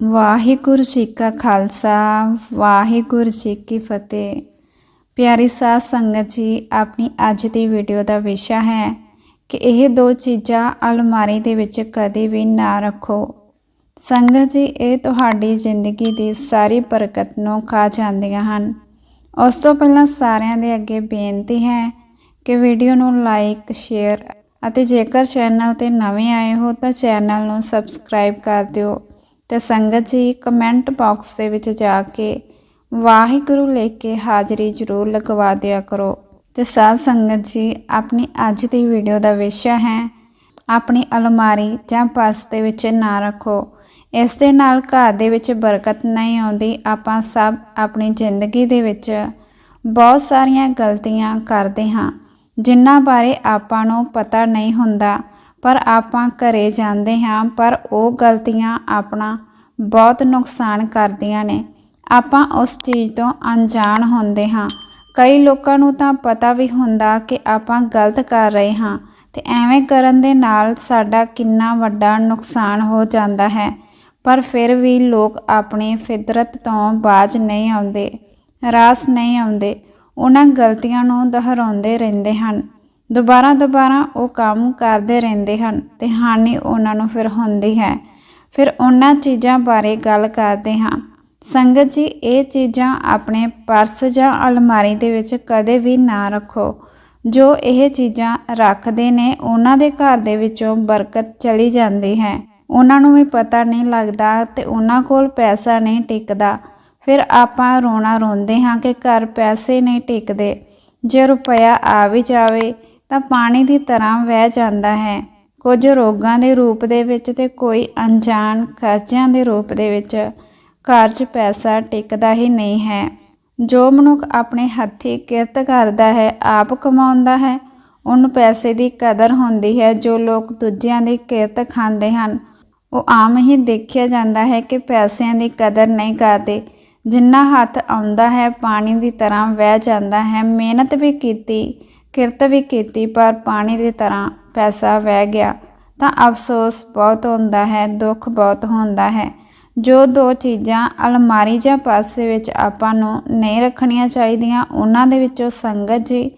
ਵਾਹਿਗੁਰੂ ਜੀ ਕਾ ਖਾਲਸਾ, ਵਾਹਿਗੁਰੂ ਜੀ ਕੀ ਫਤਿਹ। ਪਿਆਰੀ ਸਾਧ ਸੰਗਤ ਜੀ, ਆਪਣੀ ਅੱਜ ਦੀ ਵੀਡੀਓ ਦਾ ਵਿਸ਼ਾ ਹੈ ਕਿ ਇਹ ਦੋ ਚੀਜ਼ਾਂ ਅਲਮਾਰੀ ਦੇ ਵਿੱਚ ਕਦੇ ਵੀ ਨਾ ਰੱਖੋ। ਸੰਗਤ ਜੀ, ਇਹ ਤੁਹਾਡੀ ਜ਼ਿੰਦਗੀ ਦੀ ਸਾਰੀ ਬਰਕਤ ਨੂੰ ਖਾ ਜਾਂਦੀਆਂ ਹਨ। ਉਸ ਤੋਂ ਪਹਿਲਾਂ ਸਾਰਿਆਂ ਦੇ ਅੱਗੇ ਬੇਨਤੀ ਹੈ ਕਿ ਵੀਡੀਓ ਨੂੰ ਲਾਈਕ ਸ਼ੇਅਰ ਅਤੇ ਜੇਕਰ ਚੈਨਲ ਤੇ ਨਵੇਂ ਆਏ ਹੋ ਤਾਂ ਚੈਨਲ ਨੂੰ ਸਬਸਕ੍ਰਾਈਬ ਕਰ ਦਿਓ। ਤੇ ਸੰਗਤ ਜੀ ਕਮੈਂਟ ਬਾਕਸ ਦੇ ਵਿੱਚ ਜਾ ਕੇ ਵਾਹਿਗੁਰੂ ਲਿਖ ਕੇ ਹਾਜ਼ਰੀ ਜ਼ਰੂਰ ਲਗਵਾ ਦਿਆ ਕਰੋ। ਤੇ ਸਾਧ ਸੰਗਤ ਜੀ, ਆਪਣੀ ਅੱਜ ਦੀ ਵੀਡੀਓ ਦਾ ਵਿਸ਼ਾ ਹੈ, ਆਪਣੀ ਅਲਮਾਰੀ ਜਾਂ ਪਰਸ ਦੇ ਵਿੱਚ ਨਾ ਰੱਖੋ। ਇਸ ਦੇ ਨਾਲ ਘਰ ਦੇ ਵਿੱਚ ਬਰਕਤ ਨਹੀਂ ਆਉਂਦੀ, ਆਪਾਂ ਸਭ ਆਪਣੀ ਜ਼ਿੰਦਗੀ ਦੇ ਵਿੱਚ ਬਹੁਤ ਸਾਰੀਆਂ ਗਲਤੀਆਂ ਕਰਦੇ ਹਾਂ, ਜਿਨ੍ਹਾਂ ਬਾਰੇ ਆਪਾਂ ਨੂੰ ਪਤਾ ਨਹੀਂ ਹੁੰਦਾ, ਪਰ ਆਪਾਂ ਘਰੇ ਜਾਂਦੇ ਹਾਂ, ਪਰ ਉਹ ਗਲਤੀਆਂ ਆਪਣਾ ਬਹੁਤ ਨੁਕਸਾਨ ਕਰਦੀਆਂ ਨੇ। ਆਪਾਂ ਉਸ ਚੀਜ਼ ਤੋਂ ਅਣਜਾਣ ਹੁੰਦੇ ਹਾਂ। ਕਈ ਲੋਕਾਂ ਨੂੰ ਤਾਂ ਪਤਾ ਵੀ ਹੁੰਦਾ ਕਿ ਆਪਾਂ ਗਲਤ ਕਰ ਰਹੇ ਹਾਂ ਤੇ ਐਵੇਂ ਕਰਨ ਦੇ ਨਾਲ ਸਾਡਾ ਕਿੰਨਾ ਵੱਡਾ ਨੁਕਸਾਨ ਹੋ ਜਾਂਦਾ ਹੈ। ਪਰ ਫਿਰ ਵੀ ਲੋਕ ਆਪਣੀ ਫਿਤਰਤ ਤੋਂ ਬਾਜ ਨਹੀਂ ਆਉਂਦੇ, ਰਾਸ ਨਹੀਂ ਆਉਂਦੇ। ਉਹਨਾਂ ਗਲਤੀਆਂ ਨੂੰ ਦੁਹਰਾਉਂਦੇ ਰਹਿੰਦੇ ਹਨ। ਦੁਬਾਰਾ ਦੁਬਾਰਾ ਉਹ ਕੰਮ ਕਰਦੇ ਰਹਿੰਦੇ ਹਨ ਤੇ ਹਾਨੀ ਉਹਨਾਂ ਨੂੰ ਫਿਰ ਹੁੰਦੀ ਹੈ। ਫਿਰ ਉਹਨਾਂ ਚੀਜ਼ਾਂ ਬਾਰੇ ਗੱਲ ਕਰਦੇ ਹਾਂ। ਸੰਗਤ ਜੀ, ਇਹ ਚੀਜ਼ਾਂ ਆਪਣੇ ਪਰਸ ਜਾਂ ਅਲਮਾਰੀ ਦੇ ਵਿੱਚ ਕਦੇ ਵੀ ਨਾ ਰੱਖੋ। ਜੋ ਇਹ ਚੀਜ਼ਾਂ ਰੱਖਦੇ ਨੇ, ਉਹਨਾਂ ਦੇ ਘਰ ਦੇ ਵਿੱਚੋਂ ਬਰਕਤ ਚਲੀ ਜਾਂਦੀ ਹੈ। ਉਹਨਾਂ ਨੂੰ ਵੀ ਪਤਾ ਨਹੀਂ ਲੱਗਦਾ ਤੇ ਉਹਨਾਂ ਕੋਲ ਪੈਸਾ ਨਹੀਂ ਟਿਕਦਾ। ਫਿਰ ਆਪਾਂ ਰੋਣਾ ਰੋਂਦੇ ਹਾਂ ਕਿ ਘਰ ਪੈਸੇ ਨਹੀਂ ਟਿਕਦੇ। ਜੇ ਰੁਪਇਆ ਆ ਵੀ ਜਾਵੇ, ਤਾਂ ਪਾਣੀ ਦੀ ਤਰ੍ਹਾਂ ਵਹਿ ਜਾਂਦਾ ਹੈ। ਕੁਝ ਰੋਗਾਂ ਦੇ ਰੂਪ ਦੇ ਵਿੱਚ ਤੇ ਕੋਈ ਅਣਜਾਣ ਖਰਚਿਆਂ ਦੇ ਰੂਪ ਦੇ ਵਿੱਚ ਘਰ 'ਚ ਪੈਸਾ ਟਿਕਦਾ ਹੀ ਨਹੀਂ ਹੈ। ਜੋ ਮਨੁੱਖ ਆਪਣੇ ਹੱਥੀ ਕਿਰਤ ਕਰਦਾ ਹੈ, ਆਪ ਕਮਾਉਂਦਾ ਹੈ, ਉਹਨੂੰ ਪੈਸੇ ਦੀ ਕਦਰ ਹੁੰਦੀ ਹੈ। ਜੋ ਲੋਕ ਦੂਜਿਆਂ ਦੀ ਕਿਰਤ ਖਾਂਦੇ ਹਨ, ਉਹ ਆਮ ਹੀ ਦੇਖਿਆ ਜਾਂਦਾ ਹੈ ਕਿ ਪੈਸਿਆਂ ਦੀ ਕਦਰ ਨਹੀਂ ਕਰਦੇ। ਜਿੰਨਾ ਹੱਥ ਆਉਂਦਾ ਹੈ, ਪਾਣੀ ਦੀ ਤਰ੍ਹਾਂ ਵਹਿ ਜਾਂਦਾ ਹੈ। ਮਿਹਨਤ ਵੀ ਕੀਤੀ, ਕਿਰਤ ਵੀ ਕੀਤੀ, ਪਰ ਪਾਣੀ ਦੀ ਤਰ੍ਹਾਂ ਪੈਸਾ ਵਹਿ ਗਿਆ, ਤਾਂ ਅਫਸੋਸ ਬਹੁਤ ਹੁੰਦਾ ਹੈ, ਦੁੱਖ ਬਹੁਤ ਹੁੰਦਾ ਹੈ। ਜੋ ਦੋ ਚੀਜ਼ਾਂ ਅਲਮਾਰੀ ਜਾਂ ਪਾਸੇ ਵਿੱਚ ਆਪਾਂ ਨੂੰ ਨਹੀਂ ਰੱਖਣੀਆਂ ਚਾਹੀਦੀਆਂ, ਉਹਨਾਂ ਦੇ ਵਿੱਚੋਂ ਸੰਗਤ ਜੀ।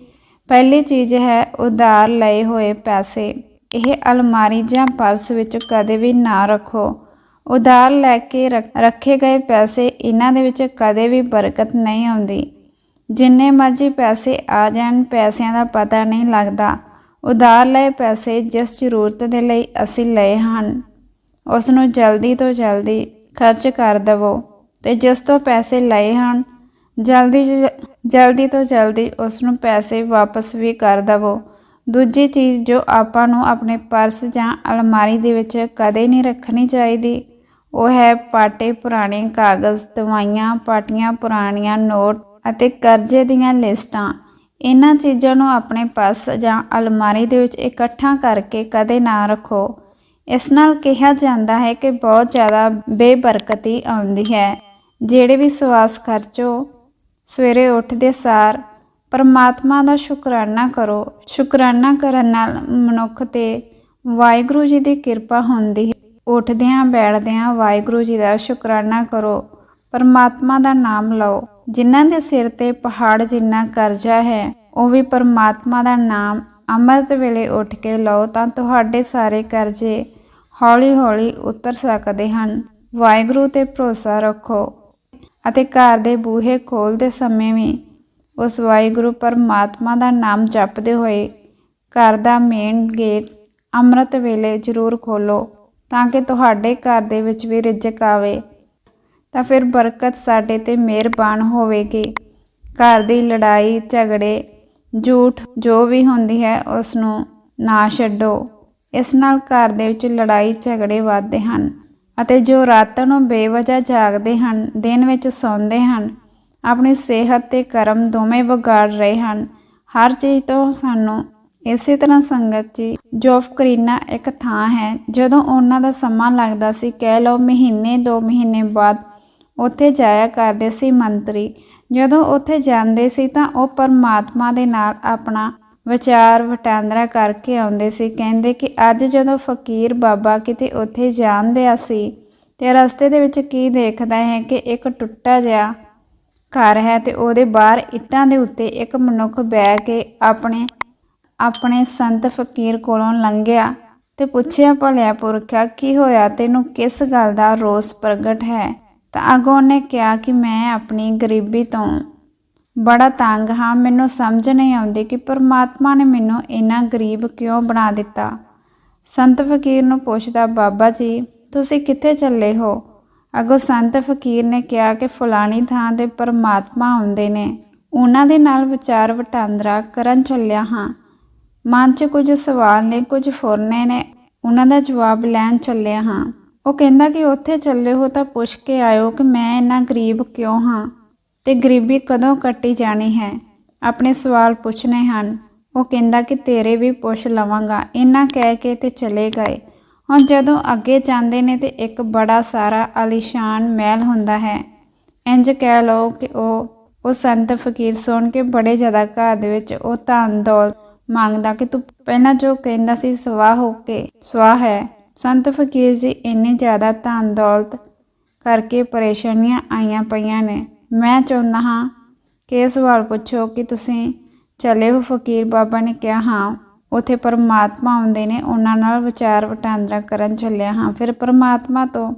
ਪਹਿਲੀ ਚੀਜ਼ ਹੈ ਉਧਾਰ ਲਏ ਹੋਏ ਪੈਸੇ। ਇਹ ਅਲਮਾਰੀ ਜਾਂ ਪਰਸ ਵਿੱਚ ਕਦੇ ਵੀ ਨਾ ਰੱਖੋ। ਉਧਾਰ ਲੈ ਕੇ ਰੱਖੇ ਗਏ ਪੈਸੇ ਇਹਨਾਂ ਦੇ ਵਿੱਚ ਕਦੇ ਵੀ ਬਰਕਤ ਨਹੀਂ ਆਉਂਦੀ। ਜਿੰਨੇ ਮਰਜ਼ੀ ਪੈਸੇ ਆ ਜਾਣ, ਪੈਸਿਆਂ ਦਾ ਪਤਾ ਨਹੀਂ ਲੱਗਦਾ। ਉਧਾਰ ਲਏ ਪੈਸੇ ਜਿਸ ਜ਼ਰੂਰਤ ਦੇ ਲਈ ਅਸੀਂ ਲਏ ਹਨ। ਉਸ ਨੂੰ ਜਲਦੀ ਤੋਂ ਜਲਦੀ ਖਰਚ ਕਰ ਦਵੋ ਤੇ ਜਿਸ ਤੋਂ ਪੈਸੇ ਲਏ ਹਨ, ਜਲਦੀ ਜਲਦੀ ਤੋਂ ਜਲਦੀ ਉਸ ਨੂੰ ਪੈਸੇ ਵਾਪਸ ਵੀ ਕਰ ਦਵੋ। ਦੂਜੀ ਚੀਜ਼ ਜੋ ਆਪਾਂ ਨੂੰ ਆਪਣੇ ਪਰਸ ਜਾਂ ਅਲਮਾਰੀ ਦੇ ਵਿੱਚ ਕਦੇ ਨਹੀਂ ਰੱਖਣੀ ਚਾਹੀਦੀ, ਉਹ ਹੈ ਪਾਟੇ ਪੁਰਾਣੇ ਕਾਗਜ਼, ਦਵਾਈਆਂ, ਪਾਟੀਆਂ ਪੁਰਾਣੀਆਂ ਨੋਟ ਅਤੇ ਕਰਜ਼ੇ ਦੀਆਂ ਲਿਸਟਾਂ। ਇਹਨਾਂ ਚੀਜ਼ਾਂ ਨੂੰ ਆਪਣੇ ਪਰਸ ਜਾਂ ਅਲਮਾਰੀ ਦੇ ਵਿੱਚ ਇਕੱਠਾ ਕਰਕੇ ਕਦੇ ਨਾ ਰੱਖੋ। ਇਸ ਨਾਲ ਕਿਹਾ ਜਾਂਦਾ ਹੈ ਕਿ ਬਹੁਤ ਜ਼ਿਆਦਾ ਬੇਬਰਕਤੀ ਆਉਂਦੀ ਹੈ। ਜਿਹੜੇ ਵੀ ਸਵਾਸ ਖਰਚੋ, ਸਵੇਰੇ ਉੱਠਦੇ ਸਾਰ ਪਰਮਾਤਮਾ ਦਾ ਸ਼ੁਕਰਾਨਾ ਕਰੋ। ਸ਼ੁਕਰਾਨਾ ਕਰਨ ਨਾਲ ਮਨੁੱਖ ਤੇ ਵਾਹਿਗੁਰੂ ਜੀ ਦੀ ਕਿਰਪਾ ਹੁੰਦੀ ਹੈ। ਉੱਠਦਿਆਂ, ਬੈਠਦਿਆਂ ਵਾਹਿਗੁਰੂ ਜੀ ਦਾ ਸ਼ੁਕਰਾਨਾ ਕਰੋ। ਪਰਮਾਤਮਾ ਦਾ ਨਾਮ ਲਓ। ਜਿਨ੍ਹਾਂ ਦੇ ਸਿਰ ਤੇ ਪਹਾੜ ਜਿੰਨਾ ਕਰਜ਼ਾ ਹੈ, ਉਹ ਵੀ ਪਰਮਾਤਮਾ ਦਾ ਨਾਮ ਅੰਮ੍ਰਿਤ ਵੇਲੇ ਉੱਠ ਕੇ ਲਓ ਤਾਂ ਤੁਹਾਡੇ ਸਾਰੇ ਕਰਜ਼ੇ ਹੌਲੀ-ਹੌਲੀ ਉਤਰ ਸਕਦੇ ਹਨ। ਵਾਹਿਗੁਰੂ ਤੇ ਭਰੋਸਾ ਰੱਖੋ ਅਤੇ ਘਰ ਦੇ ਬੂਹੇ ਖੋਲਦੇ ਸਮੇਂ ਵੀ ਉਸ ਵਾਹਿਗੁਰੂ ਪਰਮਾਤਮਾ ਦਾ ਨਾਮ ਜਪਦੇ ਹੋਏ ਘਰ ਦਾ ਮੇਨ ਗੇਟ ਅੰਮ੍ਰਿਤ ਵੇਲੇ ਜ਼ਰੂਰ ਖੋਲੋ ਤਾਂ ਕਿ ਤੁਹਾਡੇ ਘਰ ਦੇ ਵਿੱਚ ਵੀ ਰਿਜ਼ਕ ਆਵੇ। ਤਾਂ ਫਿਰ ਬਰਕਤ ਸਾਡੇ ਤੇ ਮਿਹਰਬਾਨ ਹੋਵੇਗੀ। ਘਰ ਦੀ ਲੜਾਈ, ਝਗੜੇ, ਝੂਠ, ਜੋ ਵੀ ਹੁੰਦੀ ਹੈ ਉਸ ਨੂੰ ਨਾ ਛੱਡੋ। ਇਸ ਨਾਲ ਘਰ ਦੇ ਵਿੱਚ ਲੜਾਈ, ਝਗੜੇ ਵੱਧਦੇ ਹਨ ਅਤੇ ਜੋ ਰਾਤਾਂ ਨੂੰ ਬੇਵਜ੍ਹਾ ਜਾਗਦੇ ਹਨ, ਦਿਨ ਵਿੱਚ ਸੌਂਦੇ ਹਨ, ਆਪਣੀ ਸਿਹਤ ਤੇ ਕਰਮ ਦੋਵੇਂ ਵਿਗਾੜ ਰਹੇ ਹਨ। ਹਰ ਚੀਜ਼ ਤੋਂ ਸਾਨੂੰ ਇਸੇ ਤਰ੍ਹਾਂ ਸੰਗਤ ਜੀ ਜੋਫ ਕਰੀਨਾ ਇੱਕ ਥਾਂ ਹੈ, ਜਦੋਂ ਉਹਨਾਂ ਦਾ ਸਮਾਂ ਲੱਗਦਾ ਸੀ, ਕਹਿ ਲਓ ਮਹੀਨੇ 2 ਮਹੀਨੇ ਬਾਅਦ ਉੱਥੇ ਜਾਇਆ ਕਰਦੇ ਸੀ ਮੰਤਰੀ। ਜਦੋਂ ਉੱਥੇ ਜਾਂਦੇ ਸੀ ਤਾਂ ਉਹ ਪਰਮਾਤਮਾ ਦੇ ਨਾਲ ਆਪਣਾ ਵਿਚਾਰ ਵਟਾਂਦਰਾ ਕਰਕੇ ਆਉਂਦੇ ਸੀ। ਕਹਿੰਦੇ ਕਿ ਅੱਜ ਜਦੋਂ ਫਕੀਰ ਬਾਬਾ ਕਿਤੇ ਉੱਥੇ ਜਾਂਦਿਆ ਸੀ, ਤੇ ਰਸਤੇ ਦੇ ਵਿੱਚ ਕੀ ਦੇਖਦਾ ਹੈ ਕਿ ਇੱਕ ਟੁੱਟਾ ਜਿਹਾ ਘਰ ਹੈ ਤੇ ਉਹਦੇ ਬਾਹਰ ਇੱਟਾਂ ਦੇ ਉੱਤੇ ਇੱਕ ਮਨੁੱਖ ਬਹਿ ਕੇ ਆਪਣੇ ਆਪਣੇ ਸੰਤ ਫਕੀਰ ਕੋਲੋਂ ਲੰਘਿਆ ਤੇ ਪੁੱਛਿਆ ਭਲਿਆ ਪੁਰਖਿਆ ਕੀ ਹੋਇਆ? ਤੈਨੂੰ ਕਿਸ ਗੱਲ ਦਾ ਰੋਸ ਪ੍ਰਗਟ ਹੈ? ਤਾਂ ਅੱਗੋਂ ਉਹਨੇ ਕਿਹਾ ਕਿ ਮੈਂ ਆਪਣੀ ਗਰੀਬੀ ਤੋਂ ਬੜਾ ਤੰਗ ਹਾਂ। ਮੈਨੂੰ ਸਮਝ ਨਹੀਂ ਆਉਂਦੀ ਕਿ ਪਰਮਾਤਮਾ ਨੇ ਮੈਨੂੰ ਇੰਨਾ ਗਰੀਬ ਕਿਉਂ ਬਣਾ ਦਿੱਤਾ? ਸੰਤ ਫਕੀਰ ਨੂੰ ਪੁੱਛਦਾ, ਬਾਬਾ ਜੀ, ਤੁਸੀਂ ਕਿੱਥੇ ਚੱਲੇ ਹੋ? ਅੱਗੋਂ ਸੰਤ ਫਕੀਰ ਨੇ ਕਿਹਾ ਕਿ ਫਲਾਣੀ ਥਾਂ ਤੇ ਪਰਮਾਤਮਾ ਆਉਂਦੇ ਨੇ। ਉਹਨਾਂ ਦੇ ਨਾਲ ਵਿਚਾਰ ਵਟਾਂਦਰਾ ਕਰਨ ਚੱਲਿਆ ਹਾਂ। ਮਨ 'ਚ ਕੁਝ ਸਵਾਲ ਨੇ, ਕੁਝ ਫੁਰਨੇ ਨੇ, ਉਹਨਾਂ ਦਾ ਜਵਾਬ ਲੈਣ ਚੱਲਿਆ ਹਾਂ। ਉਹ ਕਹਿੰਦਾ ਕਿ ਉੱਥੇ ਚੱਲੇ ਹੋ ਤਾਂ ਪੁੱਛ ਕੇ ਆਇਓ ਕਿ ਮੈਂ ਇੰਨਾ ਗਰੀਬ ਕਿਉਂ ਹਾਂ ਤੇ ਗਰੀਬੀ ਕਦੋਂ ਕੱਟੀ ਜਾਣੀ ਹੈ? ਆਪਣੇ ਸਵਾਲ ਪੁੱਛਣੇ ਹਨ। ਉਹ ਕਹਿੰਦਾ ਕਿ ਤੇਰੇ ਵੀ ਪੁੱਛ ਲਵਾਂਗਾ। ਇੰਨਾ ਕਹਿ ਕੇ ਤੇ ਚਲੇ ਗਏ। ਹੁਣ ਜਦੋਂ ਅੱਗੇ ਜਾਂਦੇ ਨੇ ਤੇ ਇੱਕ ਬੜਾ ਸਾਰਾ ਆਲੀਸ਼ਾਨ ਮਹਿਲ ਹੁੰਦਾ ਹੈ। ਇੰਜ ਕਹਿ ਲਓ ਕਿ ਉਹ ਉਹ ਸੰਤ ਫਕੀਰ ਸੁਣ ਕੇ ਬੜੇ ਜ਼ਿਆਦਾ ਘਰ ਦੇ ਵਿੱਚ ਉਹ ਧਨ ਦੌਲਤ ਮੰਗਦਾ ਕਿ ਤੂੰ ਪਹਿਲਾਂ ਜੋ ਕਹਿੰਦਾ ਸੀ ਸਵਾਹ ਹੋ ਕੇ ਸਵਾਹ ਹੈ। ਸੰਤ ਫਕੀਰ ਜੀ ਇੰਨੀ ਜ਼ਿਆਦਾ ਧਨ ਦੌਲਤ ਕਰਕੇ ਪਰੇਸ਼ਾਨੀਆਂ ਆਈਆਂ ਪਈਆਂ ਨੇ। ਮੈਂ ਚਾਹੁੰਦਾ ਹਾਂ ਕਿ ਇਹ ਸਵਾਲ ਪੁੱਛੋ ਕਿ ਤੁਸੀਂ ਚਲੇ ਹੋ ਫਕੀਰ ਬਾਬਾ ਨੇ ਕਿਹਾ, ਹਾਂ, ਉਥੇ ਪਰਮਾਤਮਾ ਆਉਂਦੇ ਨੇ, ਉਹਨਾਂ ਨਾਲ ਵਿਚਾਰ ਵਟਾਂਦਰਾ ਕਰਨ ਚੱਲਿਆ ਹਾਂ। ਫਿਰ ਪਰਮਾਤਮਾ ਤੋਂ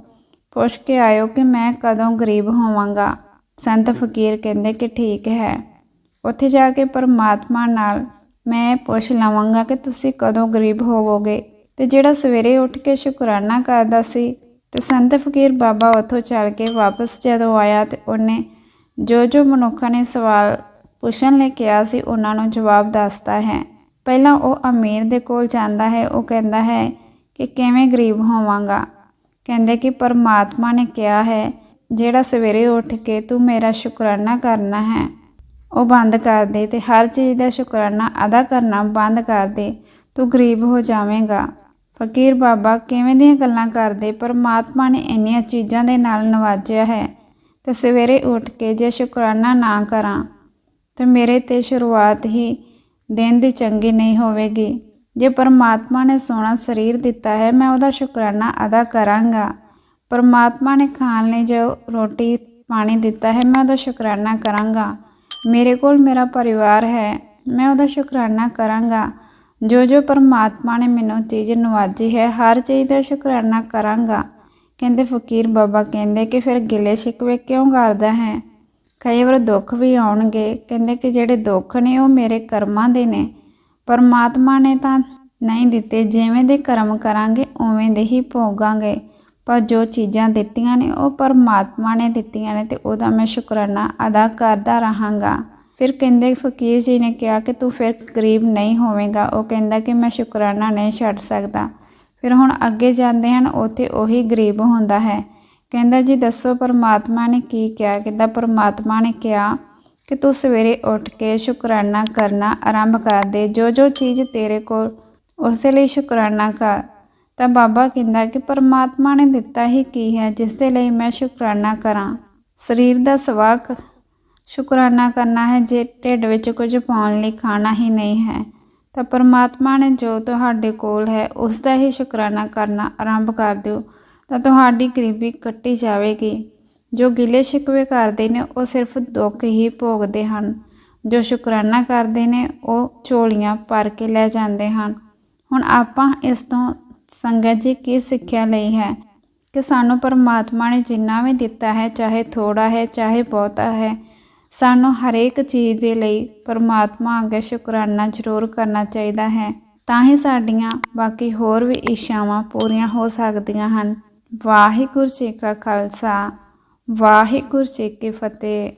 ਪੁੱਛ ਕੇ ਆਇਓ ਕਿ ਮੈਂ ਕਦੋਂ ਗਰੀਬ ਹੋਵਾਂਗਾ। ਸੰਤ ਫਕੀਰ ਕਹਿੰਦੇ ਕਿ ਠੀਕ ਹੈ। ਉੱਥੇ ਜਾ ਕੇ ਪਰਮਾਤਮਾ ਨਾਲ ਮੈਂ ਪੁੱਛ ਲਵਾਂਗਾ ਕਿ ਤੁਸੀਂ ਕਦੋਂ ਗਰੀਬ ਹੋਵੋਗੇ? ਤੇ ਜਿਹੜਾ ਸਵੇਰੇ ਉੱਠ ਕੇ ਸ਼ੁਕਰਾਨਾ ਕਰਦਾ ਸੀ ਤੇ ਸੰਤ ਫਕੀਰ ਬਾਬਾ ਉੱਥੋਂ ਚੱਲ ਕੇ ਵਾਪਸ ਜਦੋਂ ਆਇਆ ਤੇ ਉਹਨੇ ਜੋ ਜੋ ਮਨੁੱਖਾਂ ਨੇ ਸਵਾਲ ਪੁੱਛਣ ਲਈ ਕਿਹਾ ਸੀ, ਉਹਨਾਂ ਨੂੰ ਜਵਾਬ ਦੱਸਦਾ ਹੈ। ਪਹਿਲਾਂ ਉਹ ਅਮੀਰ ਦੇ ਕੋਲ ਜਾਂਦਾ ਹੈ, ਉਹ ਕਹਿੰਦਾ ਹੈ ਕਿ ਕਿਵੇਂ ਗਰੀਬ ਹੋਵਾਂਗਾ? ਕਹਿੰਦੇ ਕਿ ਪਰਮਾਤਮਾ ਨੇ ਕਿਹਾ ਹੈ, ਜਿਹੜਾ ਸਵੇਰੇ ਉੱਠ ਕੇ ਤੂੰ ਮੇਰਾ ਸ਼ੁਕਰਾਨਾ ਕਰਨਾ ਹੈ, ਉਹ ਬੰਦ ਕਰ ਦੇ ਤੇ ਹਰ ਚੀਜ਼ ਦਾ ਸ਼ੁਕਰਾਨਾ ਅਦਾ ਕਰਨਾ ਬੰਦ ਕਰ ਦੇ, ਤੂੰ ਗਰੀਬ ਹੋ ਜਾਵੇਂਗਾ। ਫਕੀਰ ਬਾਬਾ ਕਿਵੇਂ ਦੀਆਂ ਗੱਲਾਂ ਕਰਦੇ, ਪਰਮਾਤਮਾ ਨੇ ਇੰਨੀਆਂ ਚੀਜ਼ਾਂ ਦੇ ਨਾਲ ਨਵਾਜਿਆ ਹੈ ਤੇ ਸਵੇਰੇ ਉੱਠ ਕੇ ਜੇ ਸ਼ੁਕਰਾਨਾ ਨਾ ਕਰਾਂ, ਤੇ ਮੇਰੇ ਤੇ ਸ਼ੁਰੂਆਤ ਹੀ ਦਿਨ ਦੀ ਚੰਗੀ ਨਹੀਂ ਹੋਵੇਗੀ। ਜੇ ਪਰਮਾਤਮਾ ਨੇ ਸੋਹਣਾ ਸਰੀਰ ਦਿੱਤਾ ਹੈ, ਮੈਂ ਉਹਦਾ ਸ਼ੁਕਰਾਨਾ ਅਦਾ ਕਰਾਂਗਾ। ਪਰਮਾਤਮਾ ਨੇ ਖਾਣ ਲਈ ਜੋ ਰੋਟੀ ਪਾਣੀ ਦਿੱਤਾ ਹੈ, ਮੈਂ ਉਹਦਾ ਸ਼ੁਕਰਾਨਾ ਕਰਾਂਗਾ। ਮੇਰੇ ਕੋਲ ਮੇਰਾ ਪਰਿਵਾਰ ਹੈ, ਮੈਂ ਉਹਦਾ ਸ਼ੁਕਰਾਨਾ ਕਰਾਂਗਾ। ਜੋ ਜੋ ਪਰਮਾਤਮਾ ਨੇ ਮੈਨੂੰ ਚੀਜ਼ ਨਵਾਜੀ ਹੈ, ਹਰ ਚੀਜ਼ ਦਾ ਸ਼ੁਕਰਾਨਾ ਕਰਾਂਗਾ। ਕਹਿੰਦੇ ਫਕੀਰ ਬਾਬਾ ਕਹਿੰਦੇ ਕਿ ਫਿਰ ਗਿਲੇ ਸ਼ਿਕਵੇ ਕਿਉਂ ਕਰਦਾ ਹੈ? ਕਈ ਵਾਰ ਦੁੱਖ ਵੀ ਆਉਣਗੇ। ਕਹਿੰਦੇ ਕਿ ਜਿਹੜੇ ਦੁੱਖ ਨੇ ਉਹ ਮੇਰੇ ਕਰਮਾਂ ਦੇ ਨੇ। ਪਰਮਾਤਮਾ ਨੇ ਤਾਂ ਨਹੀਂ ਦਿੱਤੇ। ਜਿਵੇਂ ਦੇ ਕਰਮ ਕਰਾਂਗੇ, ਉਵੇਂ ਦੇ ਹੀ ਭੋਗਾਂਗੇ। ਪਰ ਜੋ ਚੀਜ਼ਾਂ ਦਿੱਤੀਆਂ ਨੇ, ਉਹ ਪਰਮਾਤਮਾ ਨੇ ਦਿੱਤੀਆਂ ਨੇ ਤੇ ਉਹਦਾ ਮੈਂ ਸ਼ੁਕਰਾਨਾ ਅਦਾ ਕਰਦਾ ਰਹਾਂਗਾ। ਫਿਰ ਕਹਿੰਦੇ ਫਕੀਰ ਜੀ ਨੇ ਕਿਹਾ ਕਿ ਤੂੰ ਫਿਰ ਗਰੀਬ ਨਹੀਂ ਹੋਵੇਂਗਾ। ਉਹ ਕਹਿੰਦਾ ਕਿ ਮੈਂ ਸ਼ੁਕਰਾਨਾ ਨਹੀਂ ਛੱਡ ਸਕਦਾ। ਫਿਰ ਹੁਣ ਅੱਗੇ ਜਾਂਦੇ ਹਨ, ਉੱਥੇ ਉਹੀ ਗਰੀਬ ਹੁੰਦਾ ਹੈ। ਕਹਿੰਦਾ ਜੀ, ਦੱਸੋ ਪਰਮਾਤਮਾ ਨੇ ਕੀ ਕਿਹਾ? ਕਹਿੰਦਾ, ਪਰਮਾਤਮਾ ਨੇ ਕਿਹਾ ਕਿ ਤੂੰ ਸਵੇਰੇ ਉੱਠ ਕੇ ਸ਼ੁਕਰਾਨਾ ਕਰਨਾ ਆਰੰਭ ਕਰ ਦੇ। ਜੋ ਜੋ ਚੀਜ਼ ਤੇਰੇ ਕੋਲ, ਉਸੇ ਲਈ ਸ਼ੁਕਰਾਨਾ ਕਰ। ਤਾਂ ਬਾਬਾ ਕਹਿੰਦਾ ਕਿ ਪਰਮਾਤਮਾ ਨੇ ਦਿੱਤਾ ਹੀ ਕੀ ਹੈ ਜਿਸ ਦੇ ਲਈ ਮੈਂ ਸ਼ੁਕਰਾਨਾ ਕਰਾਂ। ਸਰੀਰ ਦਾ ਸਵਾਕ ਸ਼ੁਕਰਾਨਾ ਕਰਨਾ ਹੈ ਜੇ ਢਿੱਡ ਵਿੱਚ ਕੁਝ ਪਾਉਣ ਲਈ ਖਾਣਾ ਹੀ ਨਹੀਂ ਹੈ, ਤਾਂ ਪਰਮਾਤਮਾ ਨੇ ਜੋ ਤੁਹਾਡੇ ਕੋਲ ਹੈ ਉਸ ਦਾ ਹੀ ਸ਼ੁਕਰਾਨਾ ਕਰਨਾ ਆਰੰਭ ਕਰ ਦਿਓ, ਤਾਂ ਤੁਹਾਡੀ ਗਰੀਬੀ ਕੱਟੀ ਜਾਵੇਗੀ। ਜੋ ਗਿਲੇ ਸ਼ਿਕਵੇ ਕਰਦੇ ਨੇ, ਉਹ ਸਿਰਫ ਦੁੱਖ ਹੀ ਭੋਗਦੇ ਹਨ। ਜੋ ਸ਼ੁਕਰਾਨਾ ਕਰਦੇ ਨੇ, ਉਹ ਝੋਲੀਆਂ ਭਰ ਕੇ ਲੈ ਜਾਂਦੇ ਹਨ। ਹੁਣ ਆਪਾਂ ਇਸ ਤੋਂ ਸੰਗਤ ਜੀ ਕੀ ਸਿੱਖਿਆ ਲਈ ਹੈ? ਕਿ ਸਾਨੂੰ ਪਰਮਾਤਮਾ ਨੇ ਜਿੰਨਾ ਵੀ ਦਿੱਤਾ ਹੈ, ਚਾਹੇ ਥੋੜਾ ਹੈ, ਚਾਹੇ ਬਹੁਤਾ ਹੈ ਸਾਨੂੰ ਹਰੇਕ ਚੀਜ਼ ਦੇ ਲਈ ਪਰਮਾਤਮਾ ਅੱਗੇ ਸ਼ੁਕਰਾਨਾ ਜ਼ਰੂਰ ਕਰਨਾ ਚਾਹੀਦਾ ਹੈ, ਤਾਂ ਹੀ ਸਾਡੀਆਂ ਬਾਕੀ ਹੋਰ ਵੀ ਇੱਛਾਵਾਂ ਪੂਰੀਆਂ ਹੋ ਸਕਦੀਆਂ ਹਨ। ਵਾਹਿਗੁਰੂ ਜੀ ਕਾ ਖਾਲਸਾ, ਵਾਹਿਗੁਰੂ ਜੀ ਕੀ ਫਤਿਹ।